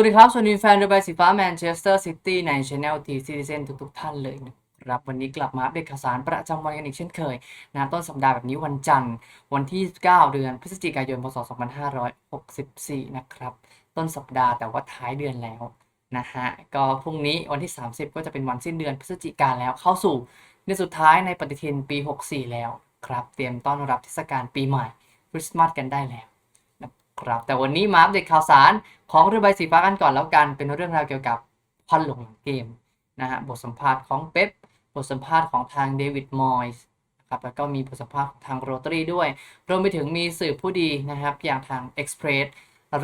วัสดีครับ สวัสดีแฟนเรือใบสีฟ้าแมนเชสเตอร์ซิตี้ในช anel ทีซีเซนทุกๆท่านเลยนะครับวันนี้กลับมาอัปเดตข่าวสารประจำวันกันอีกเช่นเคยนะต้นสัปดาห์แบบนี้วันจันทร์วันที่ 9 เดือนพฤศจิกายน พศ 2564 นะครับ ต้นสัปดาห์แต่ว่าท้ายเดือนแล้วนะฮะ ก็พรุ่งนี้วันที่ 30 ก็จะเป็นวันสิ้นเดือนพฤศจิกาแล้วเข้าสู่เดือนสุดท้ายในปฏิทินปี 64 แล้วครับ เตรียมต้อนรับเทศกาลปีใหม่คริสต์มาสกันได้แล้ว ครับ แต่วันนี้มาอัปเดตข่าวสารของเรือใบสีฟ้ากันก่อนแล้วกัน เป็นเรื่องราวเกี่ยวกับควันหลงหลังเกมนะฮะบทสัมภาษณ์ของเป๊ปบทสัมภาษณ์ของทางเดวิดมอยส์ครับแล้วก็มีบทสัมภาษณ์ของทางโรตารีด้วย รวมไปถึงมีสื่อผู้ดีนะครับ อย่างทาง Express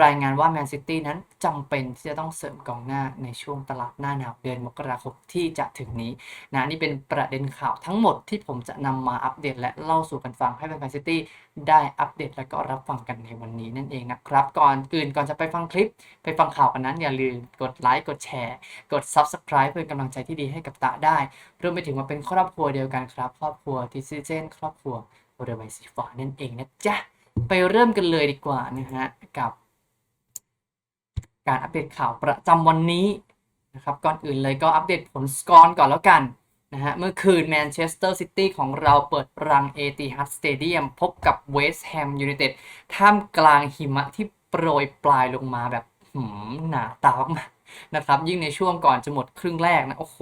รายงานว่าแมนซิตี้นั้นจำเป็นที่จะต้องเสริมกองหน้าในช่วงตลาดหน้าหนาวเดือนมกราคมที่จะถึงนี้นะนี่เป็นประเด็นข่าวทั้งหมดที่ผมจะนำมาอัปเดตและเล่าสู่กันฟังให้แฟนซิตี้ได้อัปเดตและก็รับฟังกันในวันนี้นั่นเองนะครับ ก่อนอื่นก่อนจะไปฟังคลิป ไปฟังข่าวกันนั้นอย่าลืมกดไลค์กดแชร์กด Subscribe เพื่อเป็นกำลังใจที่ดีให้กับตะได้รวมไปถึงมาเป็นครอบครัวเดียวกันครับ ครอบครัวที่ซีเจนครอบครัวเรือใบสีฟ้านั่นเองนะจ๊ะไปเริ่มกันเลยดีกว่านะฮะกับ การอัปเดตข่าวประจำวันนี้นะครับก่อนอื่นเลยก็อัปเดตผลสกอร์ก่อนแล้วกันนะฮะเมื่อคืนแมนเชสเตอร์ซิตี้ของเราเปิดรังเอติฮัดสเตเดียมพบกับเวสต์แฮมยูไนเต็ดท่ามกลางหิมะที่โปรยปลายลงมาแบบหืมหนาตามากนะครับยิ่งในช่วงก่อนจะหมดครึ่งแรกนะ โอ้โห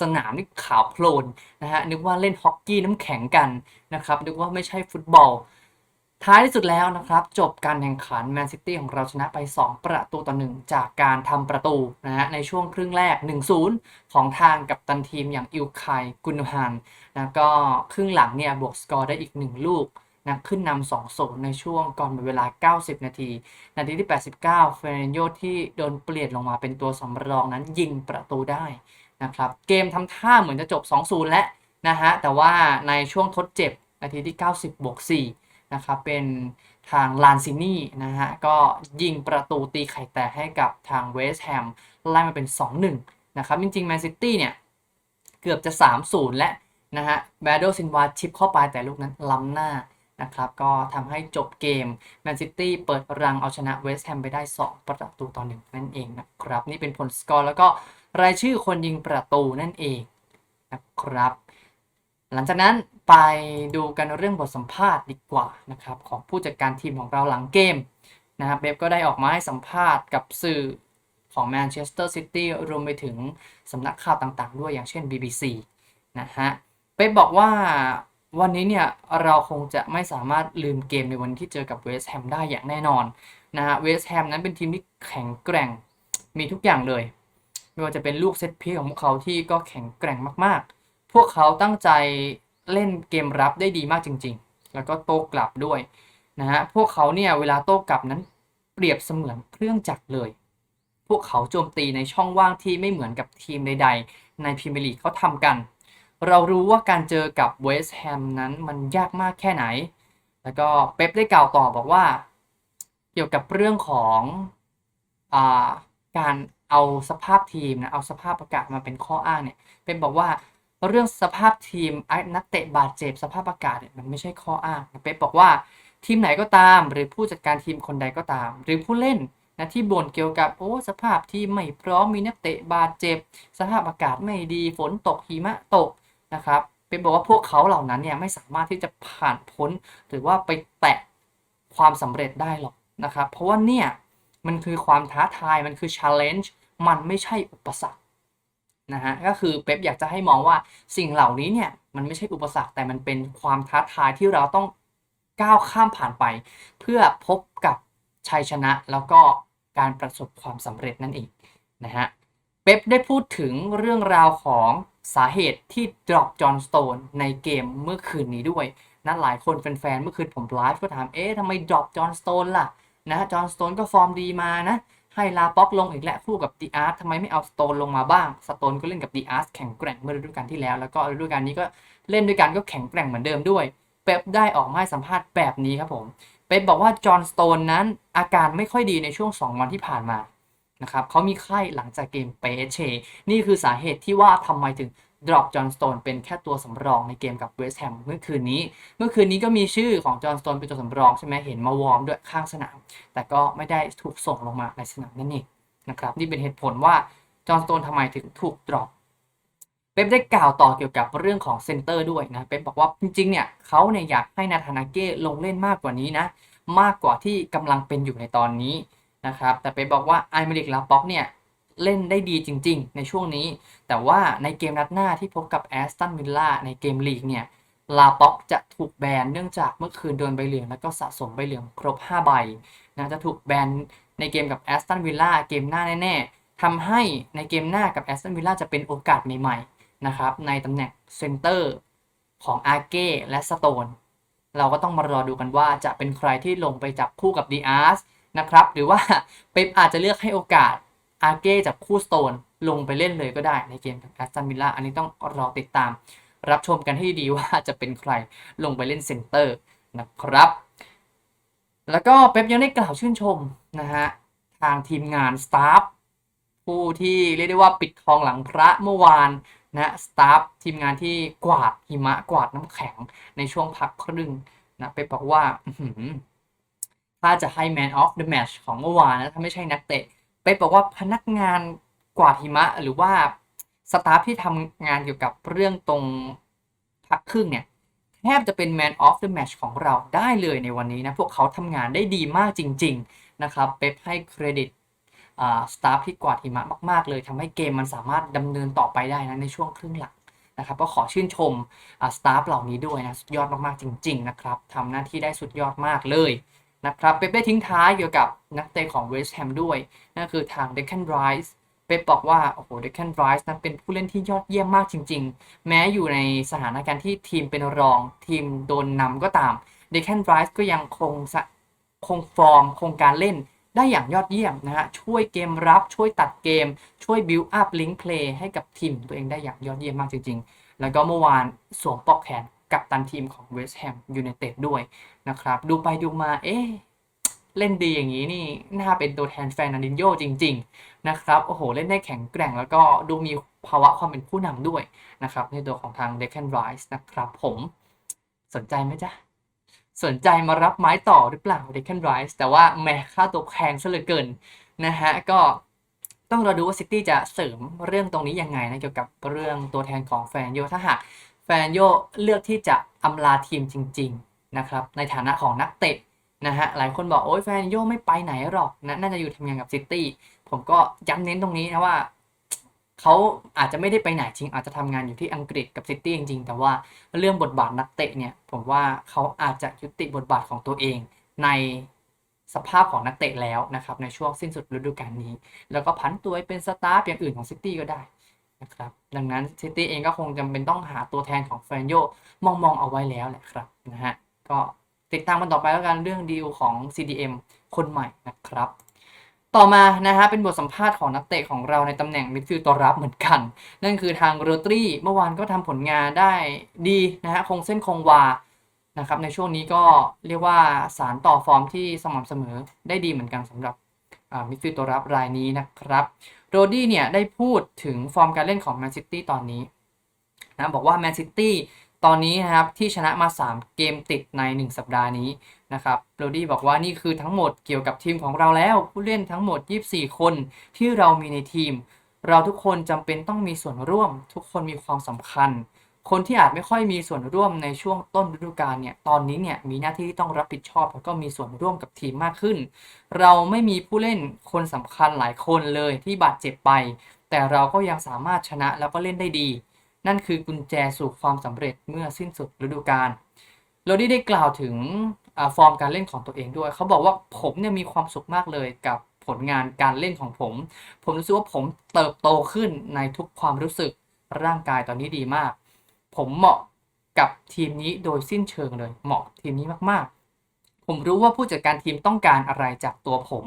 สนามนี่ขาวโพลนนะฮะ นึกว่าเล่นฮอกกี้น้ำแข็งกันนะครับ นึกว่าไม่ใช่ฟุตบอล ท้ายที่สุดแล้วนะครับ จบการแข่งขันแมนซิตี้ของเราชนะไป 2 ประตูต่อ 1 จากการทำประตูนะฮะในช่วงครึ่งแรก 1-0 ของทางกับตันทีมอย่างอิลไคกุนฮานนะก็ครึ่งหลังเนี่ยบวกสกอร์ได้อีก 1 ลูกนะขึ้นนำ2-0 ในช่วงก่อนเวลา 90 นาที นาทีที่ 89 เฟรนโยที่โดนเปลี่ยนลงมาเป็นตัวสำรองนั้นยิงประตูได้นะครับเกมทำท่าเหมือนจะจบ 2-0 แล้วนะฮะแต่ว่าในช่วงทดเจ็บนาทีที่ 90บวก4 นะครับเป็นทางลานซินี่นะฮะก็ยิงประตูตีไข่แตกให้กับทางเวสต์แฮมไล่มาเป็น 2-1 นะครับ จริงๆแมนซิตี้เนี่ย เกือบจะ 3-0 และนะฮะแบดโดซินวาชิปเข้าไปแต่ลูกนั้นล้ำหน้านะครับก็ทำให้จบเกมแมนซิตี้เปิดรังเอาชนะเวสต์แฮมไปได้ 2 ประตูต่อ1นั่นเองนะครับ นี่เป็นผลสกอร์แล้วก็รายชื่อคนยิงประตูนั่นเองนะครับ หลังจากนั้นไปดูกันเรื่องบทสัมภาษณ์ดีกว่านะครับของผู้จัดการทีมของเราหลังเกมนะครับเบบก็ได้ออกมาให้สัมภาษณ์กับสื่อของแมนเชสเตอร์ซิตี้รวมไปถึงสำนักข่าวต่างๆ ด้วยอย่างเช่น BBC นะฮะเป๊ปบอกว่าวันนี้เนี่ยเราคงจะไม่สามารถลืมเกมในวันที่เจอกับเวสต์แฮมได้อย่างแน่นอนนะฮะเวสต์แฮมนั้นเป็นทีมที่แข็งแกร่งมีทุกอย่างเลย ไม่ว่าจะเป็นลูกเซตพีของพวกเขาที่ก็แข็งแกร่งมากๆ พวกเขาตั้งใจเล่นเกมรับได้ดีมากจริง ๆ แล้วก็โต้กลับด้วยนะฮะ พวกเขาเนี่ยเวลาโต้กลับนั้นเปรียบเสมือนเครื่องจักรเลย พวกเขาโจมตีในช่องว่างที่ไม่เหมือนกับทีมใด ๆ ในพรีเมียร์ลีกเขาทำกัน เรารู้ว่าการเจอกับเวสต์แฮมนั้นมันยากมากแค่ไหน แล้วก็เป๊ปได้กล่าวต่อบอกว่า เกี่ยวกับเรื่องของอาการเอาสภาพทีมนะ เอาสภาพอากาศมาเป็นข้ออ้างเนี่ย เป็นบอกว่า เรื่องสภาพทีมนักเตะบาดเจ็บสภาพอากาศเนี่ยมันไม่ใช่ข้ออ้างเป๊ปบอกว่าทีมไหนก็ตาม หรือผู้จัดการทีมคนใดก็ตาม หรือผู้เล่นนะที่บ่นเกี่ยวกับโอ้สภาพทีมไม่พร้อมมีนักเตะบาดเจ็บ สภาพอากาศไม่ดีฝนตกหิมะตกนะครับเป็นบอกว่าพวกเขาเหล่านั้นเนี่ยไม่สามารถที่จะผ่านพ้น หรือว่าไปแตะความสำเร็จได้หรอกนะครับ เพราะว่าเนี่ยมันคือความท้าทายมันคือ challenge มันไม่ใช่อุปสรรค นะฮะก็คือเป๊ปอยากจะให้มองว่าสิ่งเหล่านี้เนี่ยมันไม่ใช่อุปสรรคแต่มันเป็นความท้าทายที่เราต้องก้าวข้ามผ่านไป เพื่อพบกับชัยชนะแล้วก็การประสบความสำเร็จนั่นเองนะฮะเป๊ปได้พูดถึงเรื่องราวของสาเหตุที่ดรอปจอห์นสโตนในเกมเมื่อคืนนี้ด้วยนะหลายคนแฟนๆเมื่อคืนผมไลฟ์ก็ถามเอ๊ะทำไมดรอปจอห์นสโตนล่ะนะจอห์นสโตนก็ฟอร์มดีมานะ ให้ลาป็อกลงอีกและคู่กับดีอาร์ทำไมไม่เอาสโตนลงมาบ้าง สโตนก็เล่นกับดีอาร์แข็งแกร่งเมื่อฤดูกาลที่แล้ว แล้วก็ฤดูกาลนี้ก็เล่นด้วยกันก็แข็งแกร่งเหมือนเดิมด้วย เป๊ปได้ออกมาให้สัมภาษณ์แบบนี้ครับผม เป๊ปบอกว่าจอห์นสโตนนั้นอาการไม่ค่อยดีในช่วง 2 วันที่ผ่านมานะครับเขามีไข้หลังจากเกมเปเช นี่คือสาเหตุที่ว่าทำไมถึง ดรอปจอห์นสโตนเป็นแค่ตัวสำรองในเกมกับเวสต์แฮมเมื่อคืนนี้ เมื่อคืนนี้ก็มีชื่อของจอห์นสโตนเป็นตัวสำรองใช่ไหมเห็นมาวอร์มด้วยข้างสนาม แต่ก็ไม่ได้ถูกส่งลงมาในสนามนั่นเองนะครับนี่เป็นเหตุผลว่าจอห์นสโตนทำไมถึงถูกดรอปเป๊ปได้กล่าวต่อเกี่ยวกับเรื่องของเซนเตอร์ด้วยนะเป๊ปบอกว่าจริงๆเนี่ยเขาเนี่ยอยากให้นาธานาเก้ลงเล่นมากกว่านี้นะมากกว่าที่กำลังเป็นอยู่ในตอนนี้นะครับแต่เป๊ปบอกว่าไอเมริกลาป็อกเนี่ย เล่นได้ดีจริง ๆ ในช่วงนี้ แต่ว่าในเกมนัดหน้าที่พบกับแอสตันวิลล่าในเกมลีกเนี่ยลาป็อกจะถูกแบนเนื่องจากเมื่อคืนโดนใบเหลือง แล้วก็สะสมใบเหลืองครบ 5 ใบนะจะถูกแบนในเกมกับแอสตันวิลล่าเกมหน้าแน่ๆทำให้ในเกมหน้ากับแอสตันวิลล่าจะเป็นโอกาสใหม่ๆนะครับในตำแหน่งเซนเตอร์ของอาเก้และสโตนเราก็ต้องมารอดูกันว่าจะเป็นใครที่ลงไปจับคู่กับดีอาร์สนะครับหรือว่าเป๊ปอาจจะเลือกให้โอกาส อาเก้จับคู่สโตนลงไปเล่นเลยก็ได้ในเกมกับแอสตันวิลล่าอันนี้ต้องรอติดตาม รับชมกันให้ดีว่าจะเป็นใครลงไปเล่นเซนเตอร์นะครับ แล้วก็เป๊ปยังได้กล่าวชื่นชมนะฮะทางทีมงานสตาฟผู้ที่เรียกได้ว่าปิดทองหลังพระเมื่อวานนะสตาฟทีมงานที่กวาดหิมะกวาดน้ำแข็งในช่วงพักครึ่งนะเป๊ปบอกว่าถ้าจะให้ Man of the Match ของเมื่อวานนะถ้าไม่ใช่นักเตะ ป๊ปบอกว่าพนักงานกวาดหิมะหรือว่าสตาฟที่ทำงานเกี่ยวกับเรื่องตรงพักครึ่งเนี่ยแทบจะเป็น Man of the Match ของเราได้เลยในวันนี้นะ พวกเขาทำงานได้ดีมากจริง ๆ นะครับเป๊ปให้เครดิตสตาฟที่กวาดหิมะมาก ๆ เลยทำให้เกมมันสามารถดำเนินต่อไปได้นะในช่วงครึ่งหลังนะครับก็ขอชื่นชมสตาฟเหล่านี้ด้วยนะ สุดยอดมาก ๆ จริง ๆ นะครับทำหน้าที่ได้สุดยอดมากเลย นะครับเป๊ปได้ทิ้งท้ายเกี่ยวกับนักเตะของเวสต์แฮมด้วย นั่นคือทางเดคแคนไรส์เป๊ปบอกว่า โอ้โหเดคแคนไรส์นั้นเป็นผู้เล่นที่ยอดเยี่ยมมากจริง ๆ แม้อยู่ในสถานการณ์ที่ทีมเป็นรองทีมโดนนำก็ตามเดคแคนไรส์ก็ยังคงคงฟอร์มคงการเล่นได้อย่างยอดเยี่ยมนะฮะ ช่วยเกมรับช่วยตัดเกม ช่วยบิวอัพลิงก์เพลย์ให้กับทีมตัวเองได้อย่างยอดเยี่ยมมากจริง ๆ แล้วก็เมื่อวานสวมปลอกแขน กับตันทีมของเวสต์แฮมยูไนเต็ดด้วยนะครับ ดูไปดูมาเอ๊ะเล่นดีอย่างนี้นี่น่าเป็นตัวแทนแฟนนารินโยจริง ๆ นะครับ โอ้โห เล่นได้แข็งแกร่งแล้วก็ดูมีภาวะความเป็นผู้นำด้วยนะครับ ในตัวของทาง Deccan Rise นะครับผมสนใจไหมจ๊ะ สนใจมารับไม้ต่อหรือเปล่า Deccan Rise แต่ว่าแหม้ค่าตัวแพงซะเหลือเกินนะฮะ ก็ต้องรอดูว่าซิตี้จะเสริมเรื่องตรงนี้ยังไงนะเกี่ยวกับเรื่องตัวแทนของแฟนโยถ้าหาก แฟนโยเลือกที่จะอำลาทีมจริง ๆนะครับ ในฐานะของนักเตะนะฮะหลายคนบอกโอ้ยแฟนโยไม่ไปไหนหรอกนะน่าจะอยู่ทำงานกับซิตี้ผมก็ย้ำเน้นตรงนี้นะว่าเขาอาจจะไม่ได้ไปไหนจริง อาจจะทำงานอยู่ที่อังกฤษกับซิตี้จริง ๆ แต่ว่าเรื่องบทบาทนักเตะเนี่ย ผมว่าเขาอาจจะยุติบทบาทของตัวเอง ในสภาพของนักเตะแล้วนะครับในช่วงสิ้นสุดฤดูกาลนี้ แล้วก็ผันตัวไปเป็นสตาฟอย่างอื่นของซิตี้ก็ได้ นะครับดังนั้นซิตี้เองก็คงจำเป็นต้องหาตัวแทนของแฟรนโยมองมองๆเอาไว้แล้วแหละครับนะฮะก็ติดตามกันต่อไปแล้วกันเรื่องดีลของ CDM คนใหม่นะครับ ต่อมานะฮะเป็นบทสัมภาษณ์ของนักเตะของเราในตำแหน่งมิดฟิลด์ตัวรับเหมือนกัน นั่นคือทางโรตรีเมื่อวานก็ทำผลงานได้ดีนะฮะคงเส้นคงวานะครับในช่วงนี้ก็เรียกว่าสารต่อฟอร์มที่สม่ำเสมอได้ดีเหมือนกันสำหรับมิดฟิลด์ตัวรับรายนี้นะครับ โรดี้เนี่ยได้พูดถึงฟอร์มการเล่นของแมนซิตี้ตอนนี้นะบอกว่าแมนซิตี้ตอนนี้นะครับที่ชนะมา 3 เกมติดใน 1 สัปดาห์นี้นะครับโรดี้บอกว่านี่คือทั้งหมดเกี่ยวกับทีมของเราแล้ว ผู้เล่นทั้งหมด 24 คนที่เรามีในทีม เราทุกคนจำเป็นต้องมีส่วนร่วม ทุกคนมีความสำคัญ คนที่อาจไม่ค่อยมีส่วนร่วมในช่วงต้นฤดูกาลเนี่ย ตอนนี้เนี่ยมีหน้าที่ที่ต้องรับผิดชอบแล้วก็มีส่วนร่วมกับทีมมากขึ้น เราไม่มีผู้เล่นคนสำคัญหลายคนเลยที่บาดเจ็บไป แต่เราก็ยังสามารถชนะแล้วก็เล่นได้ดี นั่นคือกุญแจสู่ความสำเร็จเมื่อสิ้นสุดฤดูกาลโรดี้ได้กล่าวถึงฟอร์มการเล่นของตัวเองด้วย เขาบอกว่าผมเนี่ยมีความสุขมากเลยกับผลงานการเล่นของผม ผมรู้สึกว่าผมเติบโตขึ้นในทุกความรู้สึกร่างกายตอนนี้ดีมาก ผมเหมาะกับทีมนี้โดยสิ้นเชิงเลย เหมาะทีมนี้มากๆ ผมรู้ว่าผู้จัดการทีมต้องการอะไรจากตัวผม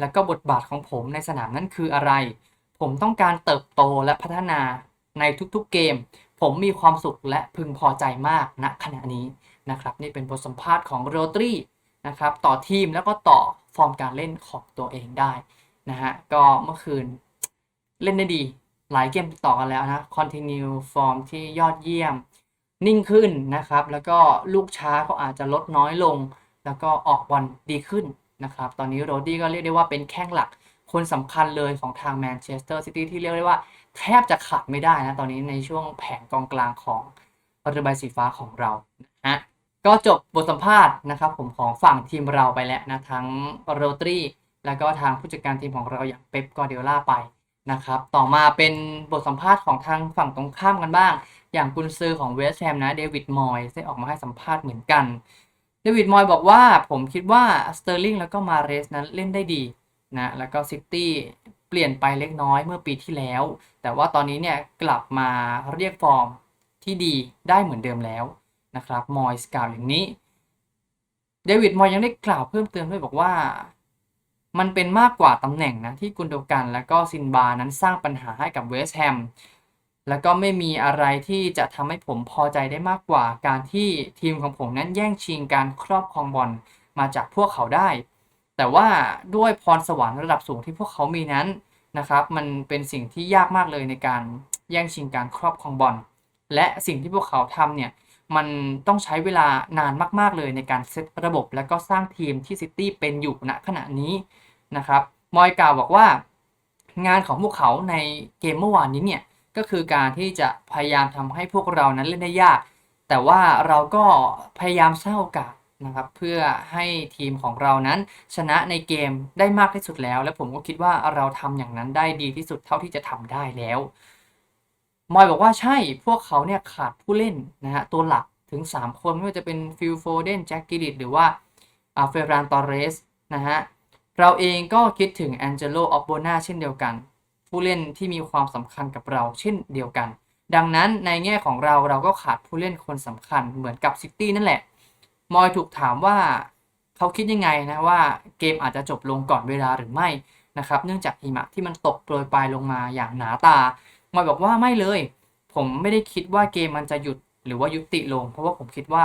และก็บทบาทของผมในสนามนั้นคืออะไร ผมต้องการเติบโตและพัฒนาในทุกๆเกม ผมมีความสุขและพึงพอใจมากณขณะนี้นะครับนี่เป็นบทสัมภาษณ์ของโรตรีนะครับต่อทีมแล้วก็ต่อฟอร์มการเล่นของตัวเองได้นะฮะก็เมื่อคืนเล่นได้ดี หลายเกมต่อกันแล้วนะ continue ฟอร์มที่ยอดเยี่ยม นิ่งขึ้นนะครับ แล้วก็ลูกช้าก็อาจจะลดน้อยลง แล้วก็ออกบอลดีขึ้นนะครับ ตอนนี้โรดี้ก็เรียกได้ว่าเป็นแข้งหลักคนสำคัญเลยของทางแมนเชสเตอร์ซิตี้ที่เรียกได้ว่าแทบจะขาดไม่ได้นะ ตอนนี้ในช่วงแผงกองกลางของเรือใบสีฟ้าของเรานะฮะก็จบบทสัมภาษณ์นะครับผมของฝั่งทีมเราไปแล้วนะ ทั้งโรตรีแล้วก็ทางผู้จัดการทีมของเราอย่างเป๊ปกอร์เดล่าไป นะครับ ต่อมาเป็นบทสัมภาษณ์ของทางฝั่งตรงข้ามกันบ้าง อย่างกุนซือของเวสต์แฮมนะเดวิดมอยส์ได้ออกมาให้สัมภาษณ์เหมือนกันเดวิดมอยบอกว่าผมคิดว่าสเตอร์ลิงแล้วก็มาเรสนั้นเล่นได้ดีนะแล้วก็ซิตี้เปลี่ยนไปเล็กน้อยเมื่อปีที่แล้ว แต่ว่าตอนนี้เนี่ยกลับมาเรียกฟอร์มที่ดีได้เหมือนเดิมแล้วนะครับมอยส์กล่าวอย่างนี้เดวิดมอยยังได้กล่าวเพิ่มเติมด้วยบอกว่า มันเป็นมากกว่าตำแหน่งนะที่กุนโดกันและก็ซินบานั้นสร้างปัญหาให้กับเวสต์แฮมแล้วก็ไม่มีอะไรที่จะทำให้ผมพอใจได้มากกว่า การที่ทีมของผมนั้นแย่งชิงการครอบครองบอลมาจากพวกเขาได้ แต่ว่าด้วยพรสวรรค์ระดับสูงที่พวกเขามีนั้นนะครับมันเป็นสิ่งที่ยากมากเลยในการแย่งชิงการครอบครองบอลและสิ่งที่พวกเขาทำเนี่ยมันต้องใช้เวลานานมาก ๆ เลยในการเซตระบบ และก็สร้างทีมที่ซิตี้เป็นอยู่ณขณะนี้ นะครับ มอยกล่าวบอกว่างานของพวกเขาในเกมเมื่อวานนี้เนี่ยก็คือการที่จะพยายามทำให้พวกเรานั้นเล่นได้ยาก แต่ว่าเราก็พยายามสร้างโอกาสนะครับเพื่อให้ทีมของเรานั้นชนะในเกมได้มากที่สุดแล้ว และผมก็คิดว่าเราทำอย่างนั้นได้ดีที่สุดเท่าที่จะทำได้แล้ว มอยบอกว่าใช่พวกเขาเนี่ยขาดผู้เล่นนะฮะตัวหลักถึง 3 คนไม่ว่าจะเป็นฟิลโฟเดนแจ็คกิลิตหรือว่าเฟรานตอเรสนะฮะ เราเองก็คิดถึงแองเจโลออฟโบนาเช่นเดียวกัน ผู้เล่นที่มีความสำคัญกับเราเช่นเดียวกัน ดังนั้นในแง่ของเราเราก็ขาดผู้เล่นคนสำคัญเหมือนกับซิตี้นั่นแหละ มอยถูกถามว่าเขาคิดยังไงนะว่าเกมอาจจะจบลงก่อนเวลาหรือไม่นะครับ เนื่องจากหิมะที่มันตกโปรยปลายลงมาอย่างหนาตา มอยบอกว่าไม่เลย ผมไม่ได้คิดว่าเกมมันจะหยุดหรือว่ายุติลง เพราะว่าผมคิดว่า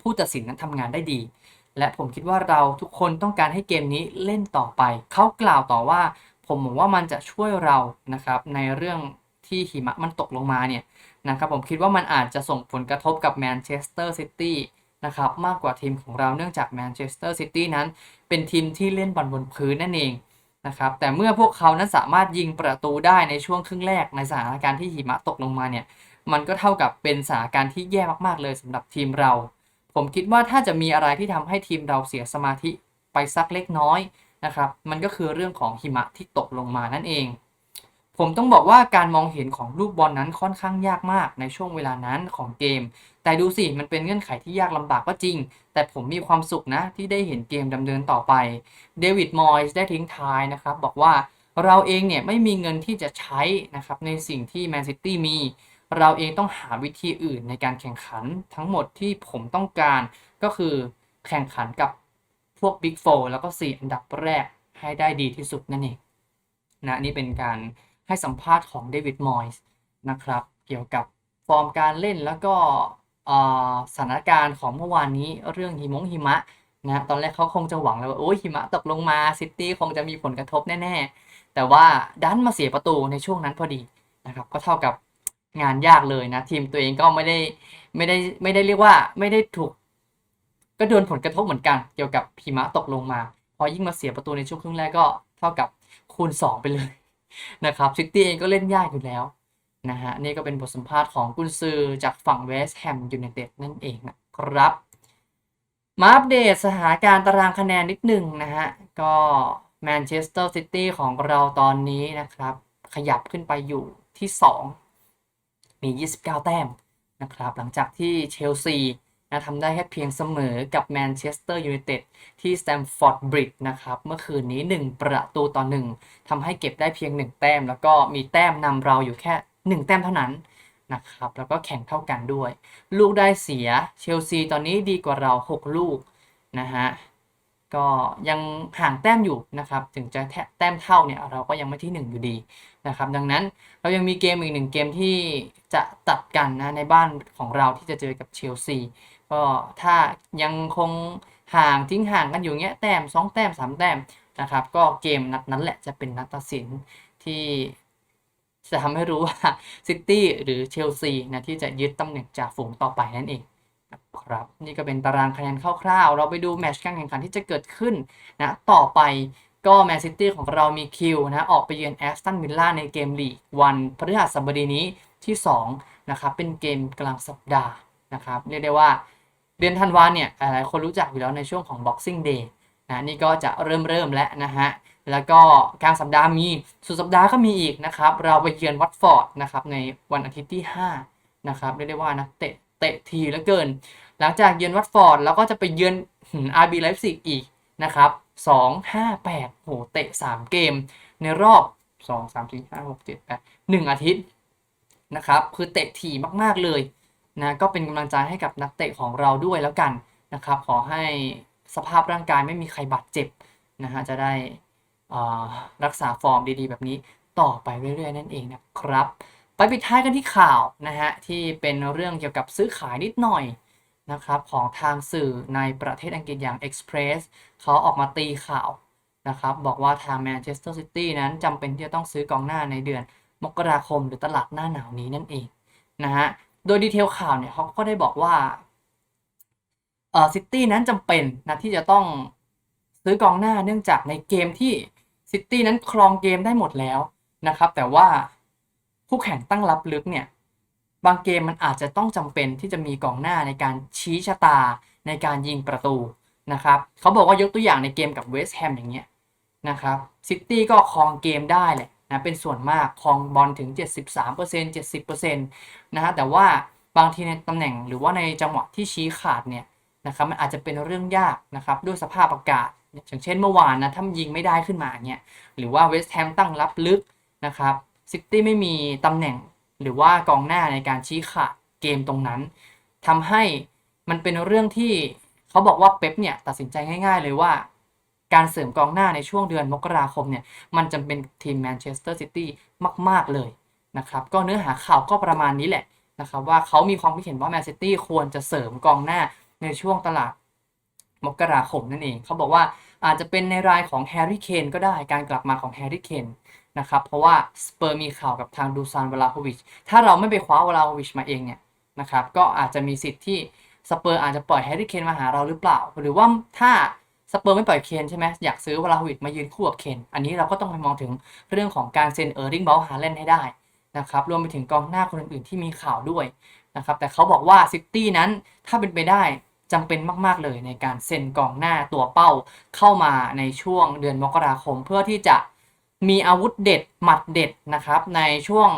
ผู้ตัดสินนั้นทำงานได้ดี และผมคิดว่าเราทุกคนต้องการให้เกมนี้เล่นต่อไป เขากล่าวต่อว่า ผมหวังว่ามันจะช่วยเรานะครับในเรื่องที่หิมะมันตกลงมาเนี่ยนะครับผมคิดว่ามันอาจจะส่งผลกระทบกับแมนเชสเตอร์ซิตี้นะครับมากกว่าทีมของเราเนื่องจากแมนเชสเตอร์ซิตี้นั้น เป็นทีมที่เล่นบอลบนพื้นนั่นเองนะครับแต่เมื่อพวกเขานั้นสามารถยิงประตูได้ในช่วงครึ่งแรกในสถานการณ์ที่หิมะตกลงมาเนี่ยมันก็เท่ากับเป็นสถานการณ์ที่แย่มากๆเลยสำหรับทีมเรา ผมคิดว่าถ้าจะมีอะไรที่ทำให้ทีมเราเสียสมาธิไปสักเล็กน้อยนะครับ มันก็คือเรื่องของหิมะที่ตกลงมานั่นเอง ผมต้องบอกว่าการมองเห็นของลูกบอลนั้นค่อนข้างยากมากในช่วงเวลานั้นของเกม แต่ดูสิมันเป็นเงื่อนไขที่ยากลำบากก็จริง แต่ผมมีความสุขนะที่ได้เห็นเกมดำเนินต่อไป เดวิด มอยส์ได้ทิ้งท้ายนะครับ บอกว่าเราเองเนี่ยไม่มีเงินที่จะใช้นะครับในสิ่งที่แมนซิตี้มี เราเองต้องหาวิธีอื่นในการแข่งขันทั้งหมดที่ผมต้องการก็คือแข่งขันกับพวก Big 4แล้วก็ 4 อันดับแรกให้ได้ดีที่สุดนั่นเองนะนี่เป็นการให้สัมภาษณ์ของเดวิดมอยส์นะครับเกี่ยวกับฟอร์มการเล่นแล้วก็สถานการณ์ของเมื่อวานนี้เรื่องหิมงหิมะนะตอนแรกเขาคงจะหวังแล้วว่าโอ้ยหิมะตกลงมาซิตี้คงจะมีผลกระทบแน่ ๆ แต่ว่าดันมาเสียประตูในช่วงนั้นพอดีนะครับก็เท่ากับ งานยากเลยนะ ทีมตัวเองก็ไม่ได้ไม่ได้ไม่ได้เรียกว่าไม่ได้ถูก ก็โดนผลกระทบเหมือนกัน เกี่ยวกับหิมะตกลงมา พอยิ่งมาเสียประตูในช่วงครึ่งแรกก็เท่ากับคูณ 2 ไปเลยนะครับซิตี้เองก็เล่นยากอยู่แล้วนะฮะนี่ก็เป็นบทสัมภาษณ์ของกุนซือจากฝั่งเวสต์แฮมยูไนเต็ดนั่นเองนะครับ มาอัปเดตสถานการณ์ตารางคะแนนนิดหนึ่งนะฮะ ก็แมนเชสเตอร์ซิตี้ของเราตอนนี้นะครับ ขยับขึ้นไปอยู่ที่ 2 มี 29 แต้มนะครับหลังจากที่เชลซีนะทำได้แค่เพียงเสมอกับแมนเชสเตอร์ยูไนเต็ดที่สแตมฟอร์ดบริดจ์นะครับเมื่อคืนนี้ 1 ประตูต่อ 1ทำให้เก็บได้เพียง 1 แต้ม แล้วก็มีแต้มนำเราอยู่แค่ 1 แต้มเท่านั้นนะครับแล้วก็แข่งเท่ากันด้วย ลูกได้เสียเชลซีตอนนี้ดีกว่าเรา 6 ลูกนะฮะ ก็ยังห่างแต้มอยู่นะครับ ถึงจะแต้มเท่าเนี่ยเราก็ยังไม่ที่ 1 อยู่ดีนะครับ ดังนั้นเรายังมีเกมอีกหนึ่งเกมที่จะตัดกันนะในบ้านของเราที่จะเจอกับเชลซีก็ถ้ายังคงห่างทิ้งห่างกันอยู่เงี้ยแต้ม 2 แต้ม 3 แต้มนะครับ ก็เกมนัดนั้นแหละจะเป็นนัดตัดสินที่จะทำให้รู้ว่าซิตี้หรือเชลซีนะที่จะยึดตำแหน่งจ่าฝูงต่อไปนั่นเอง ครับนี่ก็เป็นตารางคะแนนคร่าวๆ เราไปดูแมตช์การแข่งขันที่จะเกิดขึ้นนะต่อไปก็แมนซิตี้ของเรามีคิวนะออกไปเยือนแอสตันวิลล่าในเกมลีกวันพฤหัสบดีนี้ที่2นะครับเป็นเกมกลางสัปดาห์นะครับเรียกได้ว่าเดือนธันวาเนี่ยหลายคนรู้จักอยู่แล้วในช่วงของ Boxing Day นะนี่ก็จะเริ่มเริ่มแล้วนะฮะแล้วก็กลางสัปดาห์มีสุดสัปดาห์ก็มีอีกนะครับเราไปเยือนวัตฟอร์ดนะครับในวันอาทิตย์ที่5นะครับเรียกได้ว่านักเตะ เตะทีเหลือเกิน หลังจากเยือนวัตฟอร์ดเราก็จะไปเยือนอาร์บีไลฟ์ซิกอีกนะครับสองห้าแปดโหเตะ3เกม ในรอบ2 3 4 5 6 7 8 1อาทิตย์นะครับคือเตะถี่มากๆเลยนะก็เป็นกำลังใจให้กับนักเตะของเราด้วยแล้วกันนะครับ ขอให้สภาพร่างกายไม่มีใครบาดเจ็บนะฮะจะได้รักษาฟอร์มดีๆ แบบนี้ต่อไปเรื่อยๆ นั่นเองนะครับ ไปปิดท้ายกันที่ข่าวนะฮะที่เป็นเรื่องเกี่ยวกับซื้อขายนิดหน่อยนะครับของทางสื่อในประเทศอังกฤษอย่าง Express เขาออกมาตีข่าวนะครับบอกว่าทางแมนเชสเตอร์ซิตี้นั้นจำเป็นที่จะต้องซื้อกองหน้าในเดือนมกราคมหรือตลาดหน้าหนาวนี้นั่นเองนะฮะโดยดีเทลข่าวเนี่ยเขาก็ได้บอกว่าเออซิตี้นั้นจำเป็นนะที่จะต้องซื้อกองหน้าเนื่องจากในเกมที่ซิตี้นั้นครองเกมได้หมดแล้วนะครับแต่ว่า คู่แข่งตั้งรับลึกเนี่ยบางเกมมันอาจจะต้องจำเป็นที่จะมีกองหน้าในการชี้ชะตาในการยิงประตูนะครับเขาบอกว่ายกตัวอย่างในเกมกับเวสต์แฮมอย่างเงี้ยนะครับซิตี้ก็ครองเกมได้แหละนะเป็นส่วนมากครองบอลถึง 73% 70%นะฮะแต่ว่าบางทีในตำแหน่งหรือว่าในจังหวะที่ชี้ขาดเนี่ยนะครับมันอาจจะเป็นเรื่องยากนะครับด้วยสภาพอากาศอย่างเช่นเมื่อวานนะถ้ามันยิงไม่ได้ขึ้นมาเนี่ยหรือว่าเวสต์แฮมตั้งรับลึกนะครับ ซิตี้ไม่มีตำแหน่งหรือว่ากองหน้าในการชี้ขาดเกมตรงนั้นทำให้มันเป็นเรื่องที่เขาบอกว่าเป๊ปเนี่ยตัดสินใจง่าย ๆ เลยว่า การเสริมกองหน้าในช่วงเดือนมกราคมเนี่ยมันจำเป็นทีมแมนเชสเตอร์ซิตี้มาก ๆเลยนะครับก็เนื้อหาข่าวก็ประมาณนี้แหละนะครับว่าเขามีความคิดเห็นว่าแมนซิตี้ควรจะเสริมกองหน้าในช่วงตลาดมกราคมนั่นเอง เขาบอกว่าอาจจะเป็นในรายของแฮร์รี่เคนก็ได้การกลับมาของแฮร์รี่เคน นะครับ เพราะว่าสเปอร์มีข่าวกับทางดูซานวลาโฮวิช ถ้าเราไม่ไปคว้าวลาโฮวิชมาเองเนี่ยนะครับ ก็อาจจะมีสิทธิ์ที่สเปอร์อาจจะปล่อยแฮร์รี่เคนมาหาเราหรือเปล่า หรือว่าถ้าสเปอร์ไม่ปล่อยเคนใช่ไหมอยากซื้อวลาโฮวิชมายืนคู่กับเคน อันนี้เราก็ต้องไปมองถึงเรื่องของการเซ็นเออร์ริงเบลฮาเลนให้ได้นะครับรวมไปถึงกองหน้าคนอื่นๆที่มีข่าวด้วยนะครับแต่เขาบอกว่าซิตี้นั้นถ้าเป็นไปได้จำเป็นมาก ๆ เลยในการเซ็นกองหน้าตัวเป้าเข้ามาในช่วงเดือนมกราคม เพื่อที่จะ มีอาวุธเด็ดหมัดเด็ดนะครับในช่วง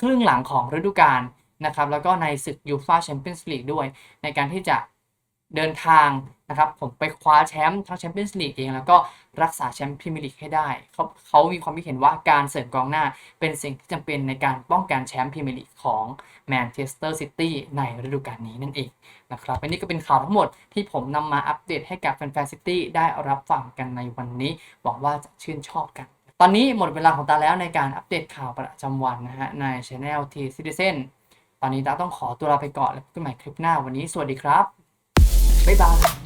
ครึ่งหลังของฤดูกาลนะครับแล้วก็ในศึกยูฟาแชมเปี้ยนส์ลีกด้วย ในการที่จะเดินทางนะครับผมไปคว้าแชมป์ทั้งแชมเปี้ยนส์ลีกเอง แล้วก็รักษาแชมป์พรีเมียร์ลีกให้ได้เขาเขามีความคิดเห็นว่าการเสริมกองหน้าเป็นสิ่งที่จำเป็นในการป้องกันแชมป์พรีเมียร์ลีกของแมนเชสเตอร์ซิตี้ในฤดูกาลนี้นั่นเองนะครับอันนี้ก็เป็นข่าวทั้งหมดที่ผมนำมาอัปเดตให้กับแฟนๆซิตี้ได้รับฟังกันในวันนี้หวังว่าจะชื่นชอบกัน ตอนนี้หมดเวลาของตาแล้วในการอัปเดตข่าวประจำวันนะฮะใน Channel T Citizen ตอนนี้ตาต้องขอตัวลาไปก่อนแล้วพบกันใหม่คลิปหน้าวันนี้สวัสดีครับ บ๊ายบาย